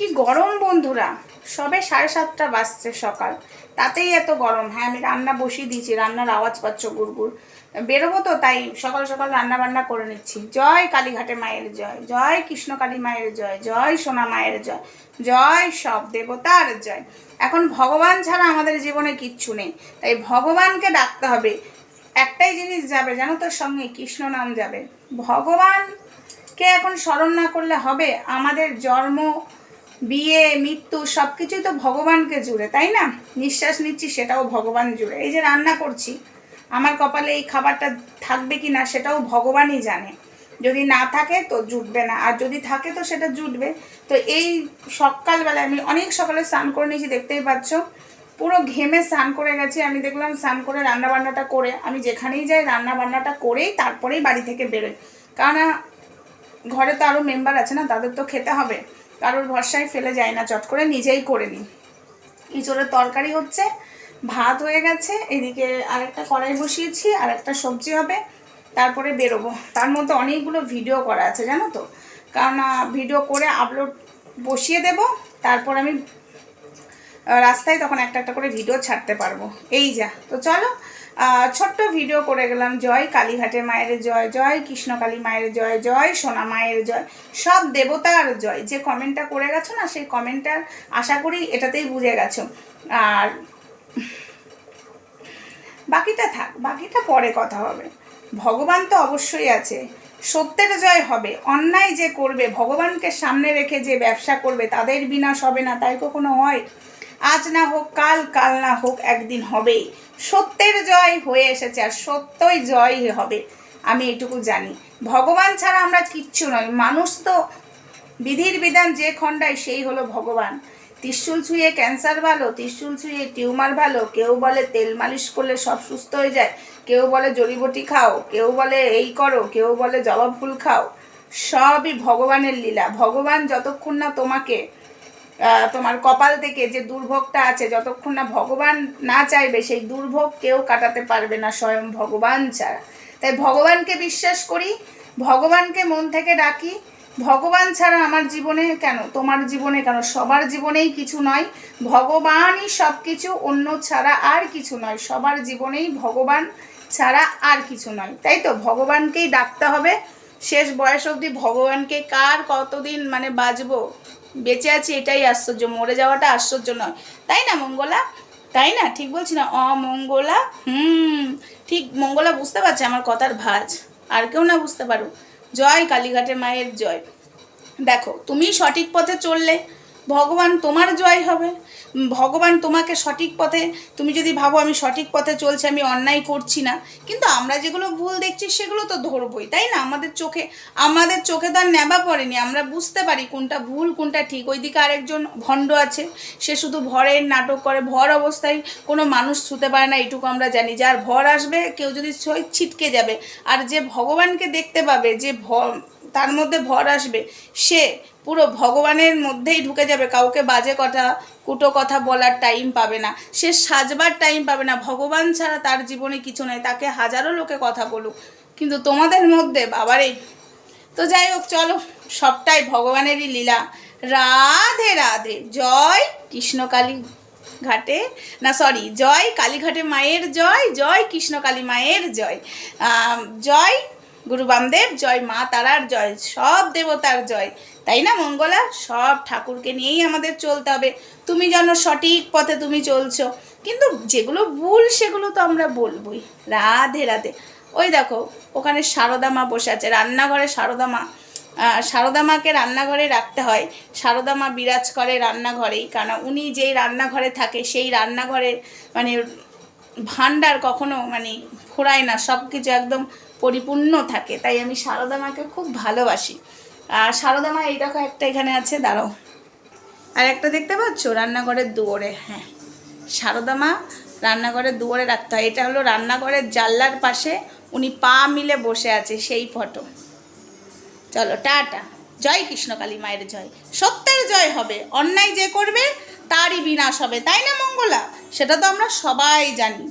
কি গরম বন্ধুরা? সবে সাড়ে সাতটা বাজছে সকাল। তাতেই এত গরম। হ্যাঁ আমি রান্না বসিয়ে দিয়েছি, রান্নার আওয়াজ পাচ্ছ গুড়গুড়। বেরোবো তো, তাই সকাল সকাল রান্না বান্না করে নিচ্ছি। জয় কালীঘাটে মায়ের জয় জয় কৃষ্ণকালী মায়ের জয় জয় সোনা মায়ের জয় জয় সব দেবতার জয়। এখন ভগবান ছাড়া আমাদের জীবনে কিচ্ছু নেই। তাই ভগবানকে ডাকতে হবে। একটাই জিনিস যাবে, জানো তোর সঙ্গে, কৃষ্ণ নাম যাবে। ভগবানকে এখন স্মরণ না করলে হবে আমাদের জন্ম বিয়ে, মৃত্যু সব কিছুই তো ভগবানকে জুড়ে, তাই না? নিঃশ্বাস নিচ্ছি, সেটাও ভগবান জুড়ে। এই যে রান্না করছি, আমার কপালে এই খাবারটা থাকবে কি না সেটাও ভগবানই জানে। যদি না থাকে তো জুটবে না, আর যদি থাকে তো সেটা জুটবে। তো এই সকালবেলায় আমি অনেক সকালে স্নান করে নিয়েছি, দেখতেই পাচ্ছ। পুরো ঘেমে স্নান করে গেছি, আমি দেখলাম স্নান করে রান্না বান্নাটা করে, আমি যেখানেই যাই রান্না বান্নাটা করেই তারপরেই বাড়ি থেকে বেরোই। কারণ ঘরে তো আরও মেম্বার আছে না, তাদের তো খেতে হবে। কারোর ভরসায় ফেলে যায় না, চট করে নিজেই করে নিই ইঁচড়ের তরকারি হচ্ছে, ভাত হয়ে গেছে, এদিকে আরেকটা কড়াই বসিয়েছি আর একটা সবজি হবে, তারপরে বেরোবো। তার মধ্যে অনেকগুলো ভিডিও করা আছে, জানো তো? কারণ ভিডিও করে আপলোড বসিয়ে দেব, তারপর আমি রাস্তায় তখন একটা একটা করে ভিডিও ছাড়তে পারব। এই যা, তো চলো ছোট্ট ভিডিও করে গেলাম, জয় কালীঘাটের মায়ের জয় জয় কৃষ্ণকালী মায়ের জয় জয় সোনা মায়ের জয়, সব দেবতার জয়। যে কমেন্টটা করে গেছো না, সেই কমেন্টটার আশা করি এটাতেই বুঝে গেছো। আর বাকিটা থাক, বাকিটা পরে কথা হবে। ভগবান তো অবশ্যই আছে, সত্যের জয় হবে, অন্যায় যে করবে, ভগবানকে সামনে রেখে যে ব্যবসা করবে, তাদের বিনাশ হবে না, তাই কখনো হয়? আজ না হোক কাল কাল না হোক একদিন হবেই সত্যের জয় হয়ে এসেছে আর সত্যই জয় হবে, আমি এটুকু জানি। ভগবান ছাড়া আমরা কিচ্ছু নয় মানুষ তো বিধির বিধান যে খণ্ডায় সেই হলো ভগবান। ত্রিশুল ছুঁয়ে ক্যান্সার ভালো, ত্রিশুল ছুঁয়ে টিউমার ভালো, কেউ বলে তেল মালিশ করলে সব সুস্থ হয়ে যায়, কেউ বলে জড়িবটি খাও, কেউ বলে এই করো, কেউ বলে জবা ফুল খাও, সবই ভগবানের লীলা। ভগবান যতক্ষণ না তোমাকে তোমার কপাল থেকে যে দুর্ভোগটা আছে, যতক্ষণ না ভগবান না চাইবে, সেই দুর্ভোগ কেউ কাটাতে পারবে না স্বয়ং ভগবান ছাড়া। তাই ভগবানকে বিশ্বাস করি, ভগবানকে মন থেকে ডাকি। ভগবান ছাড়া আমার জীবনে কেন, তোমার জীবনে কেন, সবার জীবনেই কিছু নয়। ভগবানই সব কিছু অন্য ছাড়া আর কিছু নয়। সবার জীবনেই ভগবান ছাড়া আর কিছু নয়। তাই তো? ভগবানকেই ডাকতে হবে। শেষ বয়স অবধি ভগবানকে কার কতদিন মানে বাজবো বেঁচে আছি এটাই আশ্চর্য। মরে যাওয়াটা আশ্চর্য নয়। তাই না, মঙ্গলা? তাই না? ঠিক বলছি না? অমঙ্গলা? হুম, ঠিক। মঙ্গলা, বুঝতে পারছে আমার কথার ভাজ। আর কেউ না বুঝতে পারো জয় কালীঘাটের মায়ের জয়। দেখো তুমি সঠিক পথে চললে। ভগবান তোমার জয় হবে। ভগবান তোমাকে সঠিক পথে, তুমি যদি ভাবো আমি সঠিক পথে চলছি, আমি অন্যায় করছি না, কিন্তু আমরা যেগুলো ভুল দেখছি সেগুলো তো ধরবই, তাই না? আমাদের চোখে আমাদের চোখে তো আর নেবা পড়েনি, আমরা বুঝতে পারি কোনটা ভুল, কোনটা ঠিক। ওইদিকে আরেকজন ভণ্ড আছে, সে শুধু ভরের নাটক করে, ভর অবস্থায় কোনো মানুষ ছুতে পারে না এটুকু আমরা জানি। যার ভর আসবে, কেউ যদি ছিটকে যাবে, আর যে ভগবানকে দেখতে পাবে, যে ভর, তার মধ্যে ভর আসবে, সে পুরো ভগবানের মধ্যেই ঢুকে যাবে। কাউকে বাজে কথা, কুটো কথা বলার টাইম পাবে না। সে সাজবার টাইম পাবে না। ভগবান ছাড়া তার জীবনে কিছু নেই। তাকে হাজারো লোকে কথা বলুক। কিন্তু তোমাদের মধ্যে, বাবারে! তো যাই হোক, চলো। সবটাই ভগবানেরই লীলা। রাধে রাধে। জয় কৃষ্ণকালী ঘাটে। না সরি জয় কালীঘাটে মায়ের জয় জয় কৃষ্ণকালী মায়ের জয়। জয় গুরু বামদেব, জয় মা তারার, জয় সব দেবতার জয়। তাই না, মঙ্গলা? সব ঠাকুরকে নিয়েই আমাদের চলতে হবে। তুমি যেন সঠিক পথে তুমি চলছো। কিন্তু যেগুলো ভুল, সেগুলো তো আমরা বলবই। রাধে রাধে। ওই দেখো, ওখানে সারদা মা বসে আছে। রান্নাঘরে সারদা মা সারদা মাকে রান্নাঘরে রাখতে হয়। সারদা মা বিরাজ করে রান্নাঘরেই। কারণ উনি যেই রান্নাঘরে থাকে, সেই রান্নাঘরে মানে ভাণ্ডার কখনো মানে ফুরায় না। সব কিছু একদম পরিপূর্ণ থাকে, তাই আমি সারদা মাকে খুব ভালোবাসি। আর সারদা মা, এই দেখো একটা এখানে আছে, দাঁড়াও। আর একটা দেখতে পাচ্ছ? রান্নাঘরের দুয়ারে হ্যাঁ। সারদা মা রান্নাঘরের দুয়ারে রাখতে হয়। এটা হলো রান্নাঘরের জানলার পাশে উনি পা মিলে বসে আছে সেই ফটো। চলো, টাটা। জয় কৃষ্ণকালী মায়ের জয়। সত্যের জয় হবে, অন্যায় যে করবে তারই বিনাশ হবে, তাই না মঙ্গলা? সেটা তো আমরা সবাই জানি।